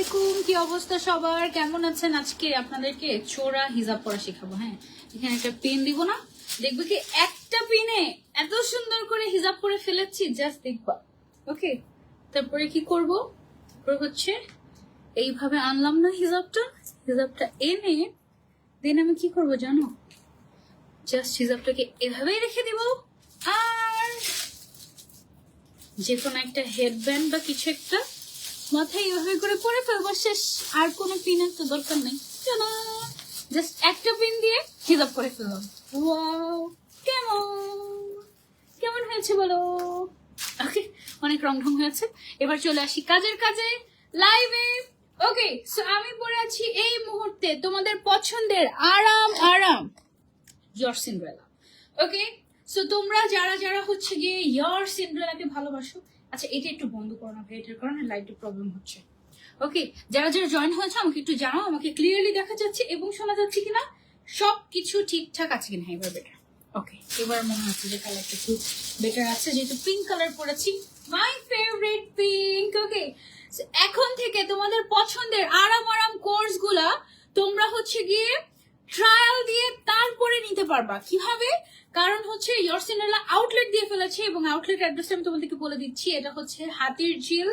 আলাইকুম, কি অবস্থা সবার? কেমন আছেন? আজকে আপনাদেরকে চোরা হিজাব পরা শেখাবো হ্যাঁ? এখানে একটা পেন দিব না। দেখবে কি একটা পেনে এত সুন্দর করে হিজাব করে ফেলেছি জাস্ট দেখবা। ওকে? তারপরে কি করব? তারপরে হচ্ছে এইভাবে আনলাম না হিজাবটা। হিজাবটা এনে দেন আমি কি করব জানো? জাস্ট হিজাবটাকে এভাবেই রেখে দিব। আর যে কোনো একটা হেডব্যান্ড বা কিছু একটা মাথায় এভাবে করে পরে ফেলব, শেষ। আর কোনো পিনের তো দরকার নেই। জাস্ট একটা পিন দিয়ে হিজাব করে ফেললাম। ওয়াও কেমন? কেমন হয়েছে বলো? ওকে অনেক রং ঢং হয়েছে। এবার চলে আসি কাজের কাজে লাইভে ওকে সো আমি পরে আছি এই মুহূর্তে তোমাদের পছন্দের আরাম আরাম ইয়র সিন্ড্রেলা ওকে সো তোমরা যারা যারা হচ্ছে গিয়ে ইয়র সিন্ড্রেলাকে ভালোবাসো আচ্ছা এটা একটু বন্ধ করো না এটার কারণে লাইটের প্রবলেম হচ্ছে। ওকে যারা যারা জয়েন হয়েছে, আমাকে একটু জানাও, আমাকে ক্লিয়ারলি দেখা যাচ্ছে এবং শোনা যাচ্ছে কিনা? সব কিছু ঠিকঠাক আছে কিনা এবার বেটার ওকে এবার মনে হচ্ছে যে কালারটা একটু বেটার আছে, যেহেতু পিঙ্ক কালার পরেছি। মাই ফেভারিট পিঙ্ক ওকে এখন থেকে তোমাদের পছন্দের আরাম আরাম কোর্সগুলা তোমরা হচ্ছে গিয়ে ট্রায়াল দিয়ে তারপরে নিতে পারবা। কীভাবে? কারণ হচ্ছে ইয়রসিনেলা আউটলেট দিয়ে ফেলেছে এবং আউটলেট অ্যাড্রেসটা আমি তোমাদেরকে বলে দিচ্ছি। এটা হচ্ছে হাতির ঝিল,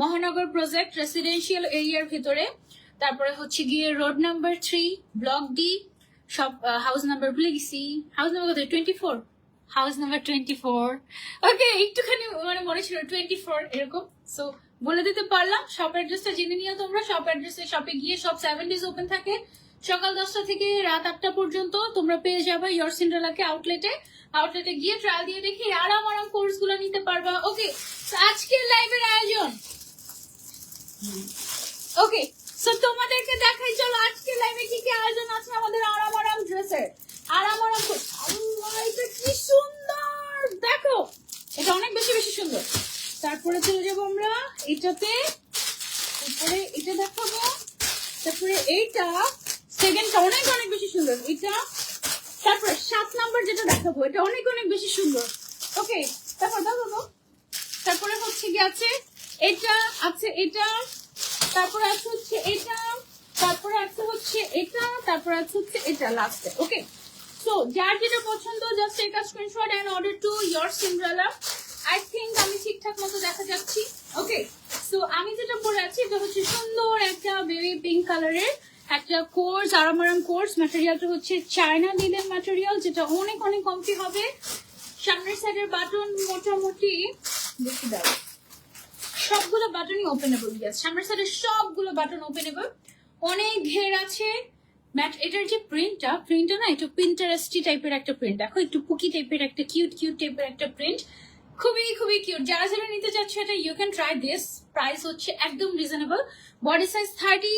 মহানগর প্রজেক্ট রেসিডেন্সিয়াল এরিয়ার ভিতরে। তারপরে হচ্ছে গিয়ে road number three block D সব হাউস নাম্বার ভুলে গেছি। হাউস নাম্বার কত twenty four house number twenty four okay একটুখানি মানে মনে ছিল টোয়েন্টি ফোর এরকম। সো বলে দিতে পারলাম শপ অ্যাড্রেসটা জেনে নিও তোমরা। শপ অ্যাড্রেসে শপে গিয়ে সব সেভেন ডেজ ওপেন থাকে। সকাল দশটা থেকে রাত আটটা পর্যন্ত তোমরা পেয়ে যাবে ইয়র সিন্ড্রেলাকে আউটলেটে আউটলেটে গিয়ে ট্রায়াল দিয়ে দেখে আরাম আরাম কোর্সগুলো নিতে পারবা। ওকে আজকের লাইভের আয়োজন। ওকে সো তোমাদেরকে দেখাই, চলো আজকে লাইভে কি কি আয়োজন আছে আমাদের আরাম আরাম ড্রেসের আরাম আরাম এটা কি সুন্দর! দেখো, এটা অনেক বেশি বেশি সুন্দর। তারপরে চলে যাব আমরা এটাতে। তারপরে এটা দেখাবো। তারপরে এইটা সেকেন্ডটা অনেক অনেক বেশি সুন্দর। এটা, তারপরে সাত নাম্বার যেটা দেখাবো, এটা অনেক অনেক বেশি সুন্দর। ওকে তারপর দাও তারপরে হচ্ছে কি আছে? এটা আছে, এটা, তারপরে আছে হচ্ছে এটা, তারপরে আছে হচ্ছে এটা, তারপরে আছে হচ্ছে এটা লাস্টে ওকে সো যার যেটা পছন্দ জাস্ট একটা screenshot and order to your Cinderella I think আমি ঠিকঠাক মতো দেখা যাচ্ছি। ওকে সো আমি যেটা পরে আছি, এটা হচ্ছে সুন্দর একটা বেবি পিঙ্ক কালারের একটা কোর্স আরাম আরাম কোর্স ম্যাটেরিয়ালটা হচ্ছে চায়না লিলেন ম্যাটেরিয়াল যেটা অনেক অনেক কমফি হবে। সামনের সাইডের বাটন মোটামুটি, দেখি দাও। সবগুলো বাটনই ওপেনেবল ইয়াস সামনের সাইডের সবগুলো বাটন ওপেনেবল অনেক ঘের আছে। ম্যাট এটার যে প্রিন্টটা প্রিন্টটা না, একটু পিন্টারেস্টি টাইপের একটা প্রিন্ট দেখো, একটু পুকি টাইপের একটা কিউট কিউট টাইপের একটা প্রিন্ট খুবই খুবই কিউট যারা যারা নিতে চাচ্ছ এটা you can try this price হচ্ছে একদম reasonable body size thirty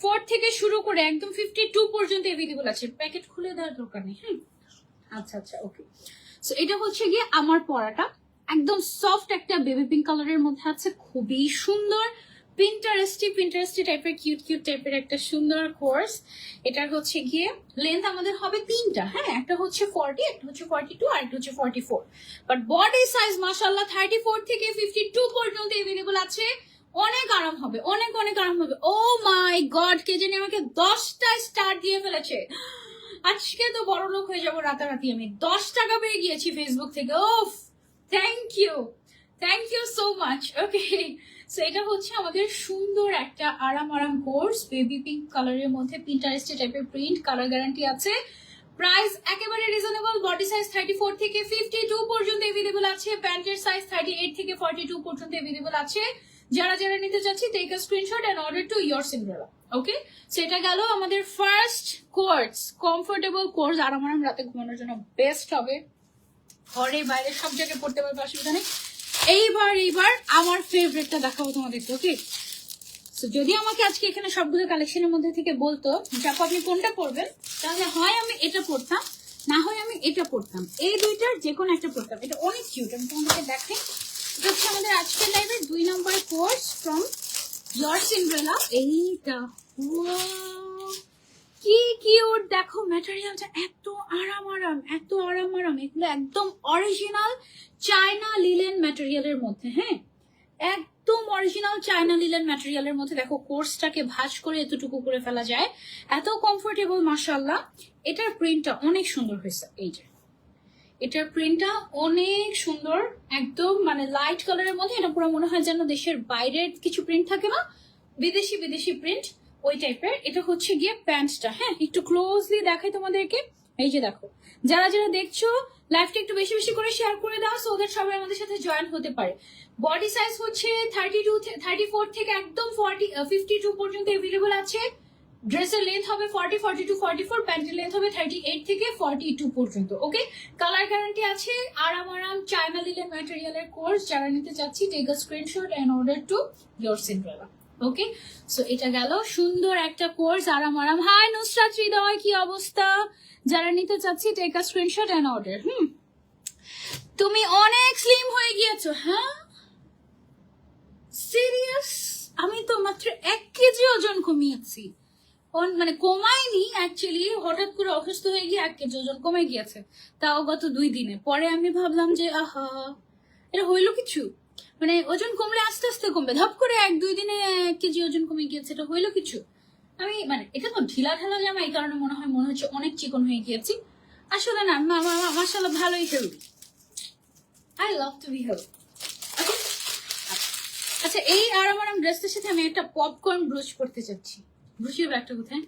four থেকে শুরু করে একদম ফিফটি টু পর্যন্ত এভেলেবল আছে। প্যাকেট খুলে দেওয়ার দরকার নেই হ্যাঁ? আচ্ছা আচ্ছা ওকে সো এটা হচ্ছে গিয়ে আমার পরাটা একদম সফট একটা বেবি পিঙ্ক কালারের মধ্যে আছে, খুবই সুন্দর। পিন্টারেস্টি পিন্টারেস্টি টাইপের কিউট কিউট টাইপের একটা সুন্দর কোর্স এটার হচ্ছে গিয়ে লেন্থ আমাদের হবে তিনটা হ্যাঁ? একটা হচ্ছে ফর্টি একটা হচ্ছে ফর্টি টু আর একটা হচ্ছে forty four but body size মাসাল্লাহ থার্টি ফোর থেকে ফিফটি টু পর্যন্ত এভেলেবল আছে। অনেক আরাম হবে, অনেক অনেক আরাম হবে। ও মাই গড কে জানি আমাকে দশটা স্টার দিয়ে ফেলেছে। আজকে তো বড় লোক হয়ে যাব রাতারাতি আমি। দশ টাকা পেয়ে গিয়েছি ফেসবুক থেকে। ওফ thank you thank you so much okay so এটা হচ্ছে আমাদের সুন্দর একটা আরাম আরাম কোর্স বেবি পিঙ্ক কালারের মধ্যে পিন্টারেস্টি টাইপের প্রিন্ট কালার গ্যারান্টি আছে। প্রাইস একেবারে reasonable body size thirty four থেকে ফিফটি টু পর্যন্ত এভেলেবল আছে। প্যান্টের সাইজ থার্টি এইট থেকে ফর্টি টু পর্যন্ত এভেলেবল আছে। যারা যারা নিতে চাচ্ছি take a screenshot and order to your Cinderella okay সেটা গেল আমাদের ফার্স্ট কোর্স কমফোর্টেবল কোর্স আরাম আরাম রাতে ঘুমানোর জন্য বেস্ট হবে। ঘরে বাইরে সব জায়গায় পড়তে পারবে, অসুবিধা নেই। এইবার এইবার আমার ফেভারিটটা দেখাবো তোমাদেরকে ওকে যদি আমাকে আজকে এখানে সবগুলো কালেকশনের মধ্যে থেকে বলতো যে আপু আপনি কোনটা পরবেন, তাহলে হয় আমি এটা পড়তাম না হয় আমি এটা পড়তাম এই দুইটার যে কোনো একটা পড়তাম এটা অনেক কিউট আমি তোমাদেরকে দেখাই। এটা হচ্ছে আমাদের আজকের লাইভের দুই নম্বর কোর্স ফ্রম ইয়র সিন্ড্রেলা এইটা Wow! কি কিউট দেখো ম্যাটেরিয়ালটা এত আরাম আরাম এত আরাম আরাম এগুলো একদম অরিজিনাল চায়না লিলেন ম্যাটেরিয়ালের মধ্যে হ্যাঁ? একদম অরিজিনাল চায়না লিলেন ম্যাটেরিয়ালের মধ্যে, দেখো কোর্সটাকে ভাঁজ করে এতটুকু করে ফেলা যায়। এত কমফোর্টেবল মাসাল্লাহ এটার প্রিন্টটা অনেক সুন্দর হয়েছে, এই যে। এটার প্রিন্টটা অনেক সুন্দর, একদম মানে লাইট কালারের মধ্যে, এটা পুরো মনে হয় যেন দেশের বাইরের কিছু প্রিন্ট থাকে না বিদেশি বিদেশি প্রিন্ট ওই টাইপের এটা হচ্ছে গিয়ে প্যান্টটা হ্যাঁ? একটু ক্লোজলি দেখাই তোমাদেরকে। এই যে দেখো, যারা যারা দেখছ লাইভটা একটু বেশি বেশি করে শেয়ার করে দাও সো ওদের সবাই আমাদের সাথে জয়েন হতে পারে। বডি সাইজ হচ্ছে থার্টি টু থার্টি ফোর থেকে একদম ফর্টি ফিফটি টু পর্যন্ত এভেলেবল আছে। ড্রেসের লেন্থ হবে forty forty two forty four প্যান্টের লেন্থ হবে থার্টি এইট থেকে ফর্টি টু পর্যন্ত ওকে কালার গ্যারান্টি আছে, আরাম আরাম চায়না লিলেন ম্যাটেরিয়ালের কোর্স যারা নিতে চাচ্ছি take a screenshot and order to your Cinderella okay so এটা গেল, সুন্দর একটা কোর্স আরাম আরাম। হাই নুসরাত হৃদয় কি অবস্থা? যারা নিতে চাচ্ছি take a screenshot and order হুম? তুমি অনেক স্লিম হয়ে গিয়েছো হ্যাঁ? সিরিয়াস আমি তো মাত্র এক কেজি ওজন কমিয়েছি। মানে কমায়নি অ্যাকচুয়ালি হঠাৎ করে অসুস্থ হয়ে গিয়ে এক কেজি ওজন কমে গিয়েছে। তাও গত দুই দিনে। পরে আমি ভাবলাম যে, আহা, এটা হইল কিছু? মানে ওজন কমলে আস্তে আস্তে কমবে। ধপ করে এক দুই দিনে এক কেজি ওজন কমে গিয়েছে, এটা হইল কিছু? আমি মানে এটা তো ঢিলা ঢালা জামা এই কারণে মনে হয় মনে হচ্ছে অনেক চিকন হয়ে গিয়েছি। আসলে না মাসাল্লাহ ভালোই healthy. I love to be healthy আচ্ছা এই আরাম আরাম ড্রেসটার সাথে আমি একটা পপকর্ন ব্রুশ করতে চাচ্ছি। ব্রুশের ব্যাগটা কোথায়?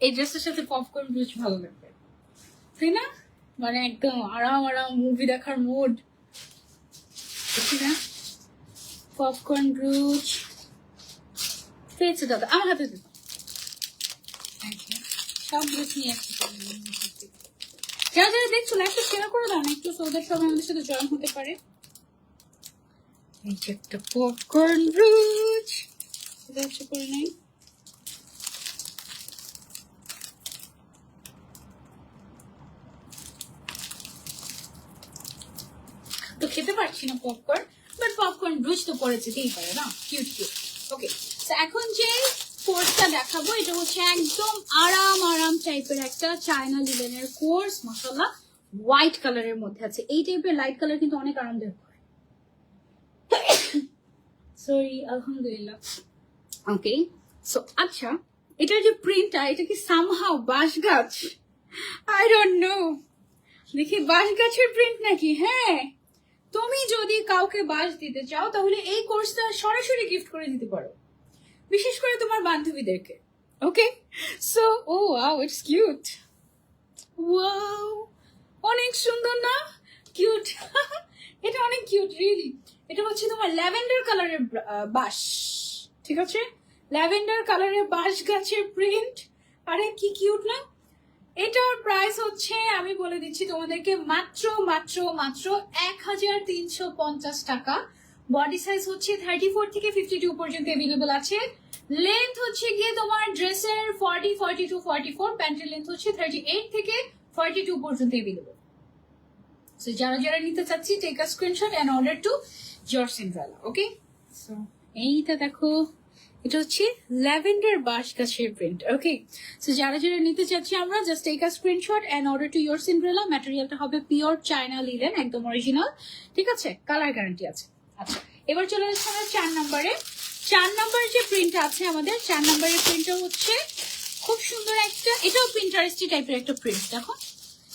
এই ড্রেসটার সাথে পপকর্ন ব্রুশ ভালো লাগবে। তাই না? মানে একদম আরাম আরাম মুভি দেখার মুড পপকর্ন ব্রুশ পেয়েছে দাদা, আমার হাতে দিত সব ব্রুশ নিয়ে আসছি যারা যারা দেখছ লাইফটা শেয়ার করে দাও। না একটু সৌদের সবাই আমাদের সাথে জয়েন হতে পারে। এই যে একটা পপকর্ন ব্রুচ সেটা করে নেই। তো খেতে পারছি না পপকর্ন বাট পপকর্ন ব্রুচ তো পড়েছে দিতেই পারে না কিউট কিউট ওকে এখন যে কোর্সটা দেখাবো, এটা হচ্ছে একদম আরাম আরাম টাইপের একটা চায়না লিলেনের কোর্স মশলা হোয়াইট কালারের মধ্যে আছে। এই টাইপের লাইট কালার কিন্তু অনেক আরামদায়ক সরি আলহামদুলিল্লাহ। ওকে সো আচ্ছা এটার যে প্রিন্টটা এটা কি সামহাও বাঁশ গাছ আই ডোন্ট নো দেখি বাঁশ গাছের প্রিন্ট নাকি? হ্যাঁ। তুমি যদি কাউকে বাঁশ দিতে চাও, তাহলে এই কোর্সটা সরাসরি গিফট করে দিতে পারো। বিশেষ করে তোমার বান্ধবীদেরকে। Okay so oh wow it's cute wow অনেক সুন্দর না? কিউট এটা অনেক কিউট রিয়েলি এটা হচ্ছে তোমার ল্যাভেন্ডার কালারের বাঁশ। ঠিক আছে? ল্যাভেন্ডার কালারের বাঁশ গাছের প্রিন্ট আরে, কি কিউট না? এটার প্রাইস হচ্ছে, আমি বলে দিচ্ছি তোমাদেরকে, মাত্র মাত্র মাত্র এক হাজার তিনশো পঞ্চাশ টাকা। বডি সাইজ হচ্ছে থার্টি ফোর থেকে ফিফটি টু পর্যন্ত অ্যাভেলেবল আছে। লেন্থ হচ্ছে গিয়ে তোমার ড্রেসের forty forty two forty four প্যান্টের লেন্থ হচ্ছে থার্টি এইট থেকে ফর্টি টু পর্যন্ত অ্যাভেলেবল সো যারা যারা নিতে চাচ্ছি take a screenshot and order to George Cinderella okay so এইটা দেখো। এটা হচ্ছে ল্যাভেন্ডার বাঁশ গাছের প্রিন্ট ওকে সো যারা যারা নিতে চাচ্ছি আমরা just take a screenshot and order to your Cinderella ম্যাটেরিয়ালটা হবে পিওর চায়না লিলেন একদম অরিজিনাল ঠিক আছে? কালার গ্যারান্টি আছে। আচ্ছা এবার চলে যাচ্ছে আমরা চার নম্বরে চার নম্বরের যে প্রিন্ট আছে আমাদের, চার নম্বরের প্রিন্টটা হচ্ছে খুব সুন্দর একটা, এটাও প্রিন্টারেস্টি টাইপের একটা প্রিন্ট দেখো।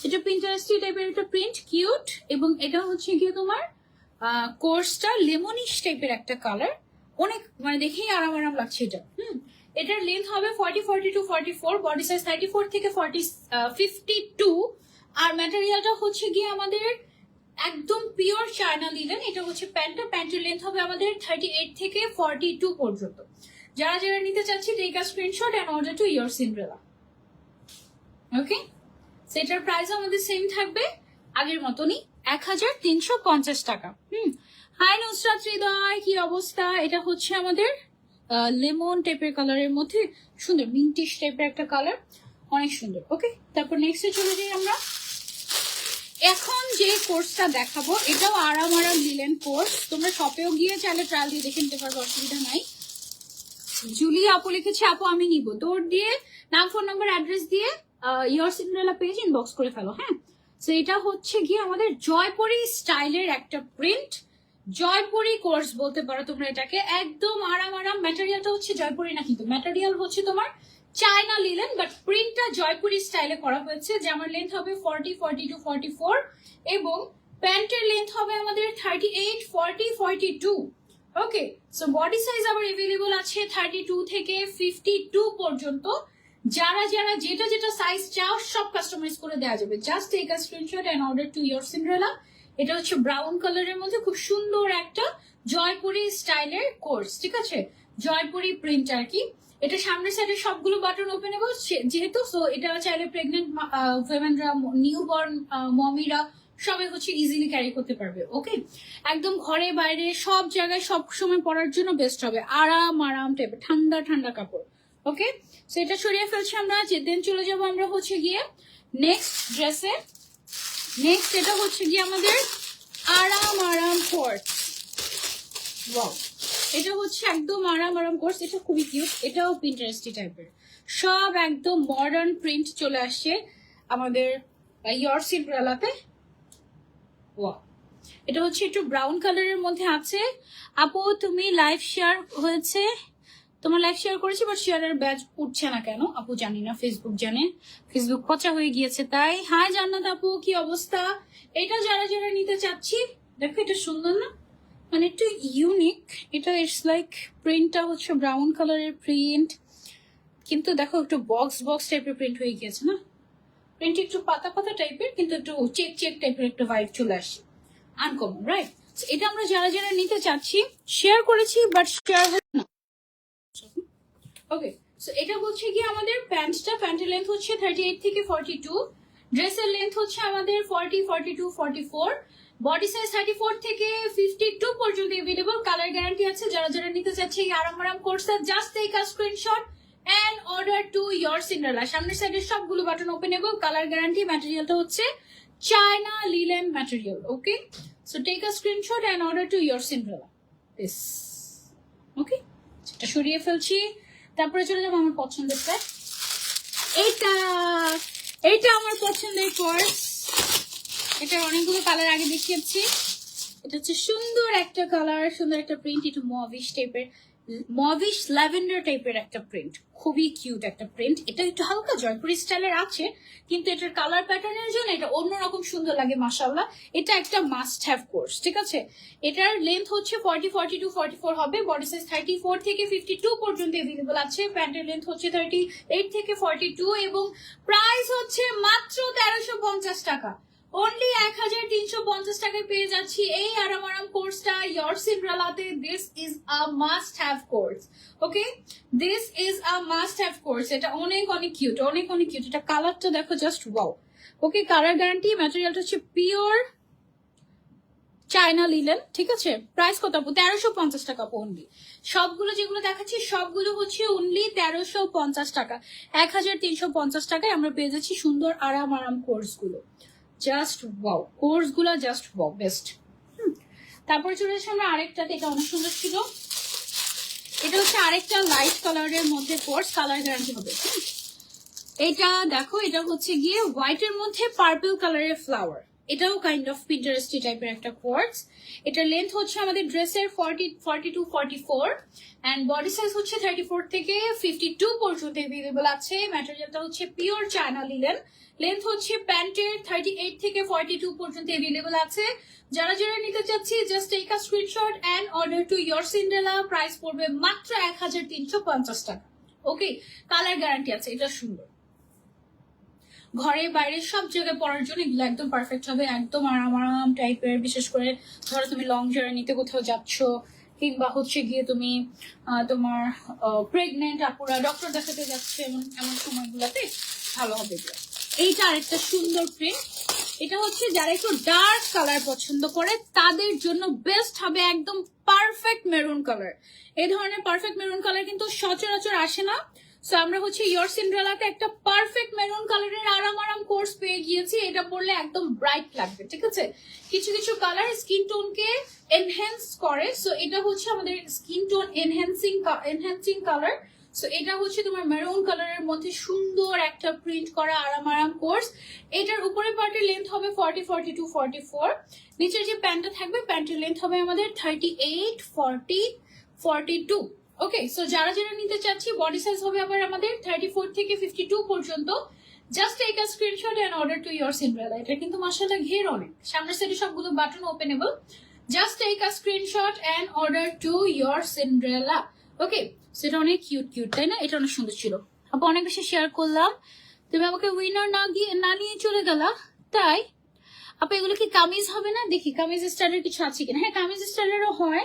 এটা প্রিন্টারেস্টি টাইপের একটা প্রিন্ট কিউট এবং এটা হচ্ছে গিয়ে তোমার কোর্সটা লেমনিশ টাইপের একটা কালার অনেক মানে দেখেই আরাম আরাম লাগছে এটা। হুম, এটার লেন্থ হবে forty forty two forty four body size thirty four থেকে ফর্টি ফিফটি টু আর ম্যাটেরিয়ালটা হচ্ছে গিয়ে আমাদের একদম পিওর চায়না লিলেন এটা হচ্ছে প্যান্টটা। প্যান্টের লেন্থ হবে আমাদের থার্টি এইট থেকে ফর্টি টু পর্যন্ত। যারা যারা নিতে চাচ্ছি take a screenshot and order to your Cinderella okay সেটার প্রাইস আমাদের সেম থাকবে আগের মতনই এক হাজার তিনশো পঞ্চাশ টাকা। হুম হাই নুসরাত হৃদয় কি অবস্থা? এটা হচ্ছে আমাদের লেমন টাইপের কালারের মধ্যে, সুন্দর মিন্টিশ টাইপের একটা কালার অনেক সুন্দর ওকে তারপর নেক্সটে চলে যাই আমরা। এখন যে কোর্সটা দেখাবো, এটাও আরাম আরাম লিলেন কোর্স তোমরা শপেও গিয়ে চাইলে ট্রায়াল দিয়ে দেখে নিতে পারব, অসুবিধা নাই। জুলি আপু লিখেছে, আপু, আমি নিব। দৌড় দিয়ে নাম ফোন নাম্বার অ্যাড্রেস দিয়ে ইয়োর সিন্ড্রেলা পেজ ইনবক্স করে ফেলো হ্যাঁ? তো এটা হচ্ছে গিয়ে আমাদের জয়পুরি স্টাইলের একটা প্রিন্ট জয়পুরি কোর্স বলতে পারো তোমরা এটাকে। একদম আরাম আরাম। ম্যাটেরিয়ালটা হচ্ছে জয়পুরি না কিন্তু ম্যাটেরিয়াল হচ্ছে তোমার চায়না লিলেন বাট প্রিন্টটা জয়পুরি স্টাইলে করা হয়েছে জামার লেন্থ হবে forty forty two forty four এবং প্যান্টের লেন্থ হবে আমাদের thirty eight forty forty two okay so body size আবার এভেলেবল আছে থার্টি টু থেকে ফিফটি টু পর্যন্ত। যারা যারা, যেটা যেটা সাইজ চাও, সব কাস্টমাইজ করে দেওয়া যাবে। Just take a screenshot and order to your Cinderella এটা হচ্ছে ব্রাউন কালারের মধ্যে খুব সুন্দর একটা জয়পুরি স্টাইলের কোর্স ঠিক আছে? জয়পুরি প্রিন্ট আর কি। এটা সামনের সাইডে সবগুলো বাটন ওপেনেবল যেহেতু সো এটা চাইলে প্রেগনেন্ট উইমেনরা নিউ বর্ন মমিরা সবাই হচ্ছে ইজিলি ক্যারি করতে পারবে ওকে একদম ঘরে বাইরে সব জায়গায় সব সময় পরার জন্য বেস্ট হবে। আরাম আরাম টাইপের ঠান্ডা ঠান্ডা কাপড় ওকে সো এটা সরিয়ে ফেলছি আমরা দেন চলে যাব আমরা হচ্ছে গিয়ে নেক্সট ড্রেসে নেক্সট এটা হচ্ছে গিয়ে আমাদের আরাম আরাম কোর্স ওয়াও এটা হচ্ছে একদম আরাম আরাম কোর্স এটা খুবই কিউট এটাও প্রিন্টারেস্টি টাইপের সব একদম মডার্ন প্রিন্ট চলে আসছে আমাদের ইয়র সিলপ্রালাতে ওয়াও এটা হচ্ছে একটু ব্রাউন কালারের মধ্যে আছে। আপু, তুমি লাইভ শেয়ার হয়েছে? তোমার লাইক শেয়ার করেছি বাট শেয়ারের ব্যাচ উঠছে না কেন? আপু জানি না ফেসবুক জানে। ফেসবুক পচা হয়ে গিয়েছে তাই। হাই জান্নাত আপু, কি অবস্থা? এটা যারা যারা নিতে চাচ্ছি, দেখো এটা সুন্দর না? মানে একটু ইউনিক এটা ইটস লাইক প্রিন্টটা হচ্ছে ব্রাউন কালারের প্রিন্ট কিন্তু দেখো একটু বক্স বক্স টাইপের প্রিন্ট হয়ে গিয়েছে না? প্রিন্ট একটু পাতা পাতা টাইপের কিন্তু একটু চেক চেক টাইপের একটা ভাইব চলে আসে। আনকমন রাইট এটা আমরা যারা যারা নিতে চাচ্ছি শেয়ার করেছি বাট শেয়ার হচ্ছে না। ওকে সো এটা হচ্ছে কি আমাদের প্যান্টটা প্যান্টের লেন্থ হচ্ছে থার্টি এইট থেকে ফর্টি টু ড্রেসের লেন্থ হচ্ছে আমাদের forty forty two forty four body size thirty four থেকে ফিফটি টু পর্যন্ত এভেলেবল কালার গ্যারান্টি আছে, যারা যারা নিতে চাচ্ছে এই আরাম আরাম কোর্সে just take a screenshot and order to your Cinderella সামনের সাইডের সবগুলো বাটন ওপেন এবং কালার গ্যারান্টি ম্যাটেরিয়ালটা হচ্ছে China linen material okay so take a screenshot and order to your Cinderella this okay সেটা সরিয়ে ফেলছি। তারপরে চলে যাব আমার পছন্দের প্যাক এইটা এইটা আমার পছন্দের কোর্স এটা অনেকগুলো কালার আগে দেখিয়েছি। এটা হচ্ছে সুন্দর একটা কালার সুন্দর একটা প্রিন্ট একটু মভিশ টাইপের মভিশ ল্যাভেন্ডার টাইপের একটা প্রিন্ট খুবই কিউট একটা প্রিন্ট এটা একটু হালকা জয়পুরি স্টাইলের আছে, কিন্তু এটার কালার প্যাটার্নের জন্য এটা অন্যরকম সুন্দর লাগে মাসাল্লাহ এটা একটা মাস্ট হ্যাভ কোর্স ঠিক আছে? এটার লেন্থ হচ্ছে forty forty two forty four হবে বডি সাইজ থার্টি ফোর থেকে ফিফটি টু পর্যন্ত এভেলেবল আছে প্যান্টের লেন্থ হচ্ছে থার্টি এইট থেকে ফর্টি টু এবং প্রাইস হচ্ছে মাত্র তেরোশো পঞ্চাশ টাকা। অনলি এক হাজার তিনশো পঞ্চাশ টাকায় পেয়ে যাচ্ছি এই আরাম আরাম কোর্সটা your সিন্ড্রালাতে this is a must have co-ords okay this is a must have co-ords এটা অনেক অনেক কিউট অনেক অনেক কিউট এটা কালারটা দেখো just wow okay colour guarantee ম্যাটেরিয়ালটা হচ্ছে পিওর চায়না লিলেন ঠিক আছে? প্রাইস কত? আপু তেরোশো পঞ্চাশ টাকা অনলি সবগুলো যেগুলো দেখাচ্ছি, সবগুলো হচ্ছে অনলি তেরোশো পঞ্চাশ টাকা। এক হাজার তিনশো পঞ্চাশ টাকায় আমরা পেয়ে যাচ্ছি সুন্দর আরাম আরাম কোর্সগুলো জাস্ট ওয়াও কোর্সগুলো জাস্ট ওয়াও বেস্ট তারপরে চলে এসে আমরা আরেকটাতে, এটা অনেক সুন্দর ছিল। এটা হচ্ছে আরেকটা লাইট কালারের মধ্যে কোর্স কালার গ্যারান্টি হবে। এটা দেখো, এটা হচ্ছে গিয়ে হোয়াইটের মধ্যে পার্পল কালারের ফ্লাওয়ার এটাও কাইন্ড অফ পিন্টারেস্টি টাইপের একটা কোয়ার্টস এটার লেন্থ হচ্ছে আমাদের ড্রেসের forty forty two forty four and body size হচ্ছে থার্টি ফোর থেকে ফিফটি টু পর্যন্ত এভেলেবল আছে। ম্যাটেরিয়ালটা হচ্ছে পিওর চায়না লিলেন লেন্থ হচ্ছে প্যান্টের থার্টি এইট থেকে ফর্টি টু পর্যন্ত এভেলেবল আছে। যারা যারা নিতে চাচ্ছি just take a screenshot and order to your Cinderella price পড়বে মাত্র এক হাজার তিনশো পঞ্চাশ টাকা। ওকে কালার গ্যারান্টি আছে, এটা সুন্দর। ঘরে বাইরে সব জায়গায় পড়ার জন্য এগুলো একদম পারফেক্ট হবে, একদম আরাম আরাম টাইপের বিশেষ করে ধরো তুমি লং জার্নিতে কোথাও যাচ্ছ, কিংবা হচ্ছে গিয়ে তুমি তোমার প্রেগনেন্ট আপুরা ডক্টর দেখাতে যাচ্ছে এমন এমন সময়গুলোতে, ভালো হবে এইটা আরেকটা সুন্দর প্রিন্ট এটা হচ্ছে যারা একটু ডার্ক কালার পছন্দ করে, তাদের জন্য বেস্ট হবে একদম পারফেক্ট মেরুন কালার এই ধরনের পারফেক্ট মেরুন কালার কিন্তু সচরাচর আসে না। সো আমরা হচ্ছে ইয়র সিন্ড্রেলাতে একটা পারফেক্ট মেরুন কালারের আরাম আরাম কোর্স পেয়ে গিয়েছি। এটা পরলে একদম ব্রাইট লাগবে, ঠিক আছে? কিছু কিছু কালার স্কিন টোনকে এনহ্যান্স করে। সো এটা হচ্ছে আমাদের skin tone enhancing enhancing colour so এটা হচ্ছে তোমার মেরুন কালারের মধ্যে সুন্দর একটা প্রিন্ট করা আরাম আরাম কোর্স এটার উপরে পার্টের লেন্থ হবে forty forty two forty four নিচের যে প্যান্টটা থাকবে প্যান্টের লেন্থ হবে আমাদের thirty eight forty forty two okay so যারা যারা নিতে চাচ্ছি বডি সাইজ হবে আবার আমাদের থার্টি ফোর থেকে ফিফটি টু পর্যন্ত। Just take a screenshot and order to your Cinderella এটা কিন্তু মাসাল্লাহ ঘের অনেক। সামনের সাইডে সবগুলো button openable just take a screenshot and order to your Cinderella okay সেটা অনেক কিউট কিউট তাই না? এটা অনেক সুন্দর ছিল। আপু, অনেক বেশি শেয়ার করলাম। তুমি আমাকে উইনার না গিয়ে, না নিয়ে চলে গেলা। তাই, আপু, এগুলো কি কামিজ হবে না? দেখি, কামিজ স্টাইলের কিছু আছে কিনা? হ্যাঁ কামিজ স্টাইলেরও হয়।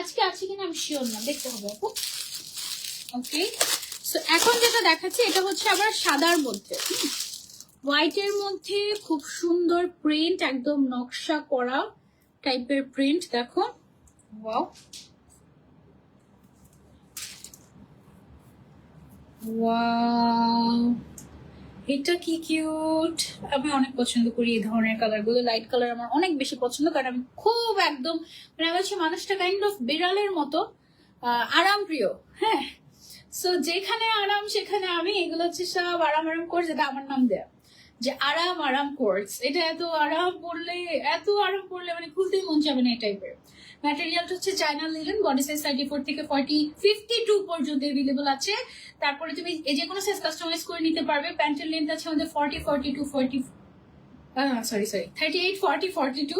আজকে আছে কিনা আমি শিওর না, দেখতে হবে আপু। ওকে সো এখন যেটা দেখাচ্ছি, এটা হচ্ছে আবার সাদার মধ্যে হোয়াইটের মধ্যে খুব সুন্দর প্রিন্ট একদম নকশা করা টাইপের প্রিন্ট দেখো। ওয়াও ওয়াও এটা কি কিউট আমি অনেক পছন্দ করি এই ধরনের কালারগুলো। লাইট কালার আমার অনেক বেশি পছন্দ কারণ আমি খুব একদম মানে হচ্ছে মানুষটা কাইন্ড অফ বিড়ালের মতো আরাম প্রিয় হ্যাঁ। সো যেখানে আরাম, সেখানে আমি, এগুলো হচ্ছে সব আরাম আরাম করে যেটা আমার নাম দেয়া। যে আরাম আরাম কোর্স এটা এত আরাম পড়লে এত আরাম পড়লে মানে খুলতেই মন যাবে না এই টাইপের ম্যাটেরিয়ালটা হচ্ছে China linen body size thirty four থেকে ফর্টি ফিফটি টু পর্যন্ত এভেলেবল আছে। তারপরে তুমি যে কোনো সাইজ কাস্টমাইজ করে নিতে পারবে। প্যান্টের লেন্থ আছে আমাদের forty forty two forty sorry sorry thirty eight forty forty two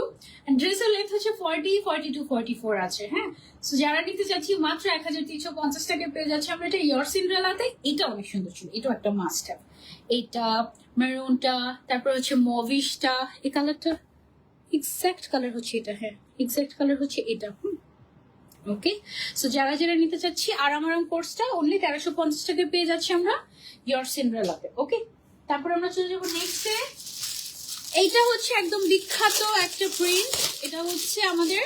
ড্রেসের লেন্থ হচ্ছে forty forty two forty four আছে হ্যাঁ? সো যারা নিতে চাচ্ছি মাত্র এক হাজার তিনশো পঞ্চাশ টাকা পেয়ে যাচ্ছে আমরা এটা ইয়ার সিন্ড্রেলাতে এটা অনেক সুন্দর ছিল। এটাও একটা মাস্ট হ্যাভ এইটা মেরুনটা তারপর হচ্ছে মভিশটা এই কালারটা এক্সাক্ট কালার হচ্ছে এটা হ্যাঁ এক্সাক্ট কালার হচ্ছে এটা, হুম ওকে সো যারা যারা নিতে চাচ্ছি আরাম আরাম কোর্সটা অনলি তেরোশো পঞ্চাশ টাকা পেয়ে যাচ্ছি আমরা ইয়র সিন্ড্রেলাতে ওকে তারপর আমরা চলে যাব নেক্সটে এইটা হচ্ছে একদম বিখ্যাত একটা প্রিন্ট এটা হচ্ছে আমাদের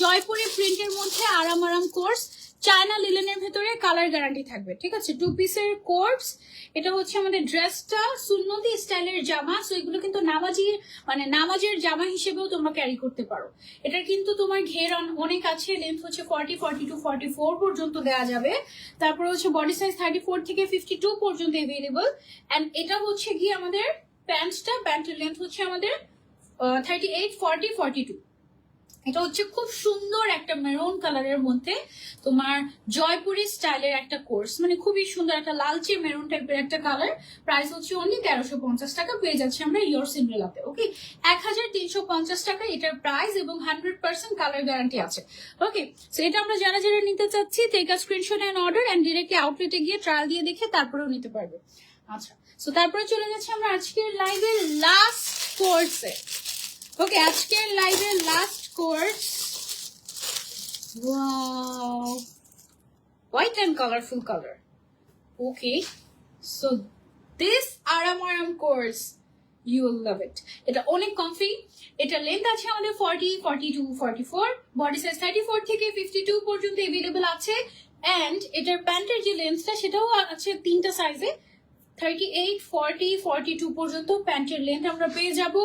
জয়পুরি প্রিন্টের মধ্যে আরাম আরাম কোর্স চায়না লিলেনের ভেতরে কালার গ্যারান্টি থাকবে, ঠিক আছে? টু পিসের কোর্স এটা হচ্ছে আমাদের ড্রেসটা সুন্নতি স্টাইলের জামা সো এগুলো কিন্তু নামাজি মানে নামাজের জামা হিসেবেও তোমরা ক্যারি করতে পারো। এটার কিন্তু তোমার ঘের অন- অনেক আছে লেন্থ হচ্ছে forty forty two forty four পর্যন্ত দেওয়া যাবে। তারপরে হচ্ছে বডি সাইজ থার্টি ফোর থেকে ফিফটি টু পর্যন্ত এভেলেবল অ্যান্ড এটা হচ্ছে গিয়ে আমাদের প্যান্টটা প্যান্টের লেন্থ হচ্ছে আমাদের thirty eight forty forty two এটা হচ্ছে খুব সুন্দর একটা মেরুন কালারের মধ্যে তোমার জয়পুরি স্টাইলের একটা কোর্স মানে খুবই সুন্দর একটা লালচে মেরুন টাইপের একটা কালার প্রাইস হচ্ছে অনলি তেরোশো পঞ্চাশ টাকা, পেয়ে যাচ্ছে আমরা ইয়োর সিন্ড্রেলাতে ওকে এক হাজার তিনশো পঞ্চাশ টাকা, এটার প্রাইস এবং হান্ড্রেড পার্সেন্ট কালার গ্যারান্টি আছে ওকে সো এটা আমরা যারা যারা নিতে চাচ্ছি take screenshot and order and directly আউটলেটে গিয়ে ট্রায়াল দিয়ে দেখে তারপরেও নিতে পারবে। আচ্ছা সো তারপরে চলে যাচ্ছে আমরা আজকের লাইভের লাস্ট কোর্সে ওকে আজকের লাইভের last course Wow. White and colorful color. Okay. So this Aram Aram course, you will love it. এটা অনেক কমফি এটা লেন্থ আছে আমাদের forty forty two forty four body size thirty four থেকে ফিফটি টু পর্যন্ত available আছে and এটার প্যান্টের যে লেন্থটা সেটাও আছে তিনটা সাইজে thirty eight forty forty two পর্যন্ত প্যান্টের লেন্থ আমরা পেয়ে যাব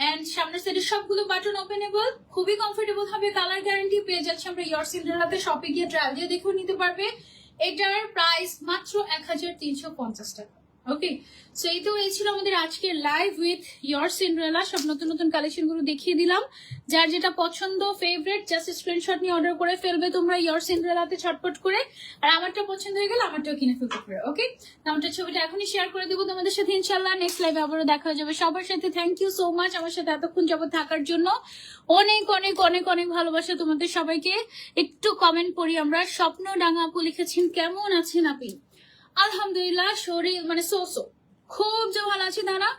অ্যান্ড সামনের সাইডে সবগুলো বাটন ওপেনেবল খুবই কমফোর্টেবল হবে কালার গ্যারান্টি পেয়ে যাচ্ছে আমরা ইয়ার হাতে শপে গিয়ে ট্রায়াল দিয়ে দেখেও নিতে পারবে। এটার প্রাইস মাত্র এক হাজার তিনশো পঞ্চাশ টাকা। ওকে সো এই তো এই ছিল আমাদের আজকের লাইভ উইথ ইয়ার সিন্ড্রেলা সব নতুন নতুন কালেকশনগুলো দেখিয়ে দিলাম। যার যেটা পছন্দ ফেভারিট জাস্ট স্ক্রিনশট নিয়ে অর্ডার করে ফেলবে তোমরা ইয়ার সিন্ড্রেলাতে ছটপট করে। আর আমারটা পছন্দ হয়ে গেলে, আমারটাও কিনে ফেলতে পারো ওকে আমাদের ছবিটা এখনই শেয়ার করে দেবো তোমাদের সাথে ইনশাল্লাহ নেক্সট লাইভে আবারও দেখা যাবে। সবার সাথে থ্যাংক ইউ সো মাচ আমার সাথে এতক্ষণ যাবত থাকার জন্য। অনেক অনেক অনেক অনেক ভালোবাসা তোমাদের সবাইকে। একটু কমেন্ট করি আমরা। স্বপ্ন ডাঙ্গা আপু লিখেছেন, কেমন আছেন আপনি? আলহামদুলিল্লাহ, শরীর মানে সো সো খুব যে ভালো আছি, দাঁড়া।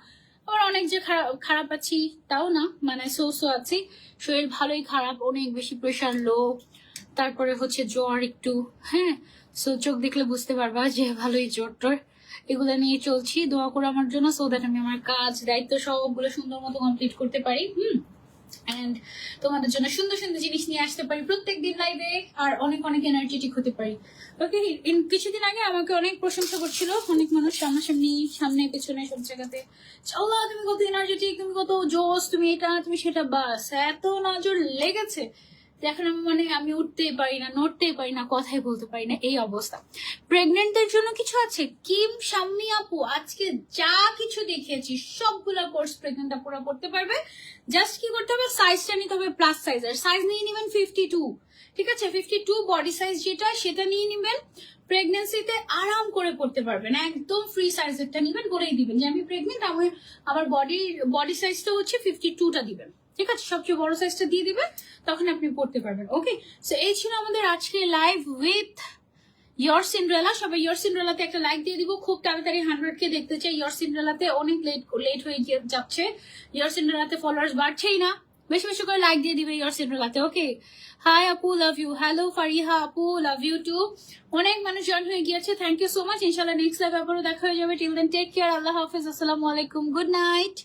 আবার অনেক যে খারাপ খারাপ আছি, তাও না মানে সো সো আছি। শরীর ভালোই খারাপ, অনেক বেশি প্রেশার লো তারপরে হচ্ছে জ্বর একটু হ্যাঁ? সো চোখ দেখলে বুঝতে পারবা যে ভালোই জ্বর টর। এগুলো নিয়ে চলছি, দোয়া করো আমার জন্য সো দ্যাট আমি আমার কাজ, দায়িত্ব সবগুলো সুন্দর মতো কমপ্লিট করতে পারি, হুম? অ্যান্ড তোমাদের জন্য সুন্দর সুন্দর জিনিস নিয়ে আসতে পারি প্রত্যেক দিন লাইভে আর অনেক অনেক এনার্জেটিক হতে পারি। ওকে কিছুদিন আগে আমাকে অনেক প্রশংসা করছিল, অনেক মানুষ সামনাসামনি, সামনে, পেছনে, সব জায়গাতে। চলো তুমি কত এনার্জেটিক তুমি কত জোস তুমি এটা, তুমি সেটা, বাস, এত নজর লেগেছে। দেখেন আমি মানে আমি উঠতেই পারি না, নড়তেই পারি না, কথাই বলতে পারি না, এই অবস্থা। প্রেগনেন্টদের জন্য কিছু আছে? কিম, শাম্মি, আপু, আজকে যা কিছু দেখিয়েছি, সবগুলো কোর্স প্রেগনেন্ট আপুরা করতে পারবে। জাস্ট কি করতে হবে? সাইজটা নিতে হবে প্লাস সাইজের সাইজ নিয়ে নেবেন ফিফটি টু ঠিক আছে? ফিফটি টু বডি সাইজ যেটা, সেটা নিয়ে নেবেন। প্রেগনেন্সিতে আরাম করে পড়তে পারবেন। একদম ফ্রি সাইজেরটা নেবেন, বলেই দিবেন। যে আমি প্রেগনেন্ট আমার আমার বডি বডি সাইজটা হচ্ছে ফিফটি টুটা দিবেন। ঠিক আছে সবচেয়ে বড় সাইজটা দিয়ে দিবেন তখন আপনি পড়তে পারবেন ওকে সো এই ছিল আমাদের আজকে লাইভ উইথ ইয়র সিন্ড্রেলা সবাই ইয়র সিন্ড্রেলাতে একটা লাইক দিয়ে দিব। খুব তাড়াতাড়ি হান্ড্রেড কে দেখতে চাই। ইয়র সিন্ড্রেলাতে অনেক লেট লেট হয়ে যাচ্ছে। ইয়র সিন্ড্রেলাতে ফলোয়ার্স বাড়ছেই না। বেশি বেশি করে লাইক দিয়ে দিবে ইয়র সিন্ড্রেলাতে ওকে হাই আপু লাভ ইউ হ্যালো ফারিহা আপু লাভ ইউ টু অনেক মানুষ জয়েন হয়ে গিয়েছে। থ্যাংক ইউ সো মাচ ইনশাল্লাহ নেক্সট লাইভ আবারও দেখা হয়ে যাবে। টিল দেন টেক কেয়ার আল্লাহ হাফিজ। আসসালামু আলাইকুম। Good night